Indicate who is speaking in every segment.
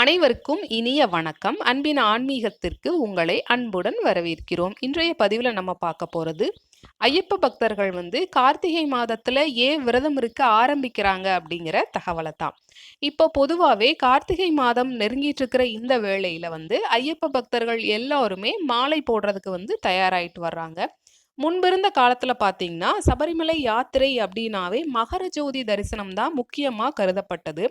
Speaker 1: அனைவருக்கும் இனிய வணக்கம். அன்பின் ஆன்மீகத்திற்கு உங்களை அன்புடன் வரவேற்கிறோம். இன்றைய பதிவில் நம்ம பார்க்க போகிறது ஐயப்ப பக்தர்கள் வந்து கார்த்திகை மாதத்தில் ஏன் விரதம் இருக்க ஆரம்பிக்கிறாங்க அப்படிங்கிற தகவலை தான். இப்போ பொதுவாகவே கார்த்திகை மாதம் நெருங்கிட்டு இருக்கிற இந்த வேளையில் வந்து ஐயப்ப பக்தர்கள் எல்லாருமே மாலை போடுறதுக்கு வந்து தயாராகிட்டு வர்றாங்க. முன்பிருந்த காலத்தில் பார்த்தீங்கன்னா சபரிமலை யாத்திரை அப்படின்னாவே மகர ஜோதி தரிசனம் தான் முக்கியமாக கருதப்பட்டது.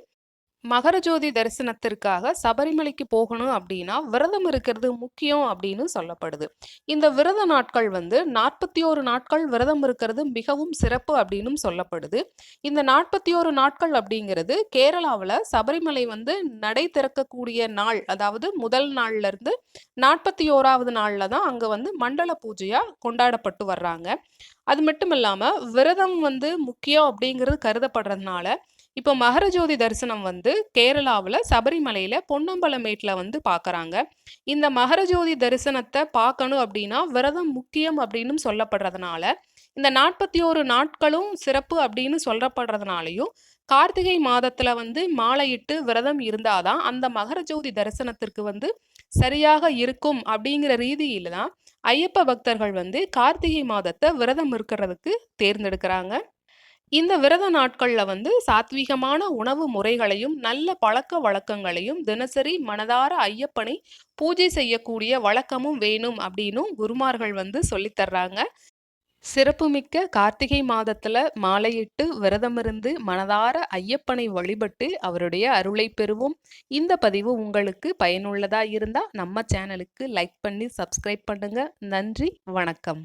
Speaker 1: மகரஜோதி தரிசனத்திற்காக சபரிமலைக்கு போகணும் அப்படின்னா விரதம் இருக்கிறது முக்கியம் அப்படின்னு சொல்லப்படுது. இந்த விரத நாட்கள் வந்து நாற்பத்தி ஓரு நாட்கள் விரதம் இருக்கிறது மிகவும் சிறப்பு அப்படின்னு சொல்லப்படுது. இந்த நாற்பத்தி ஓரு நாட்கள் அப்படிங்கிறது கேரளாவில் சபரிமலை வந்து நடை திறக்கக்கூடிய நாள் அதாவது முதல் நாள்ல இருந்து நாற்பத்தி ஓராவது நாளில் தான் அங்கே வந்து மண்டல பூஜையாக கொண்டாடப்பட்டு வர்றாங்க. அது மட்டும் இல்லாமல் விரதம் வந்து முக்கியம் அப்படிங்கிறது கருதப்படுறதுனால இப்போ மகரஜோதி தரிசனம் வந்து கேரளாவில் சபரிமலையில் பொன்னம்பலமேட்டில் வந்து பார்க்குறாங்க இந்த மகரஜோதி தரிசனத்தை பார்க்கணும் அப்படின்னா விரதம் முக்கியம் அப்படின்னு சொல்லப்படுறதுனால இந்த நாற்பத்தி ஓரு நாட்களும் சிறப்பு அப்படின்னு சொல்லப்படுறதுனாலையும் கார்த்திகை மாதத்தில் வந்து மாலையிட்டு விரதம் இருந்தாதான் அந்த மகரஜோதி தரிசனத்திற்கு வந்து சரியாக இருக்கும் அப்படிங்கிற ரீதியில் தான் ஐயப்ப பக்தர்கள் வந்து கார்த்திகை மாதத்தை விரதம் இருக்கிறதுக்கு தேர்ந்தெடுக்கிறாங்க. இந்த விரத நாட்களில் வந்து சாத்வீகமான உணவு முறைகளையும் நல்ல பழக்க வழக்கங்களையும் தினசரி மனதார ஐயப்பனை பூஜை செய்யக்கூடிய வழக்கமும் வேணும் அப்படின்னும் குருமார்கள் வந்து சொல்லித்தர்றாங்க சிறப்புமிக்க கார்த்திகை மாதத்துல மாலையிட்டு விரதமிருந்து மனதார ஐயப்பனை வழிபட்டு அவருடைய அருளை பெறுவோம். இந்த பதிவு உங்களுக்கு பயனுள்ளதா இருந்தா நம்ம சேனலுக்கு லைக் பண்ணி சப்ஸ்கிரைப் பண்ணுங்க. நன்றி வணக்கம்.